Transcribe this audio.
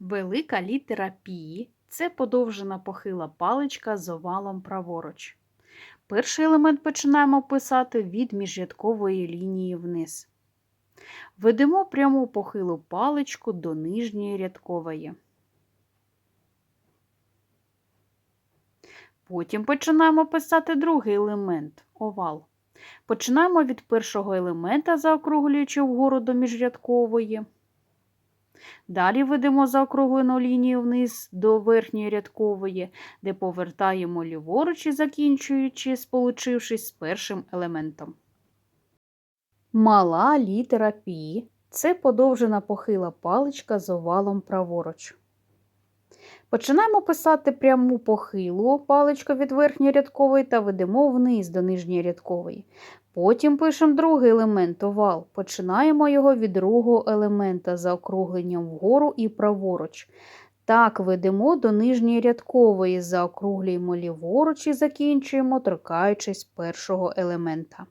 Велика літера Пі це подовжена похила паличка з овалом праворуч. Перший елемент починаємо писати від міжрядкової лінії вниз. Ведемо пряму похилу паличку до нижньої рядкової. Потім починаємо писати другий елемент овал. Починаємо від першого елемента, заокруглюючи вгору до міжрядкової. Далі ведемо заокруглену лінію вниз до верхньої рядкової, де повертаємо ліворуч і закінчуючи, сполучившись з першим елементом. Мала літера Пі це подовжена похила паличка з овалом праворуч. Починаємо писати пряму похилу паличку від верхньої рядкової та ведемо вниз до нижньої рядкової. Потім пишемо другий елемент овал. Починаємо його від другого елемента за округленням вгору і праворуч. Так ведемо до нижньої рядкової, заокруглюємо ліворуч і закінчуємо, торкаючись першого елемента.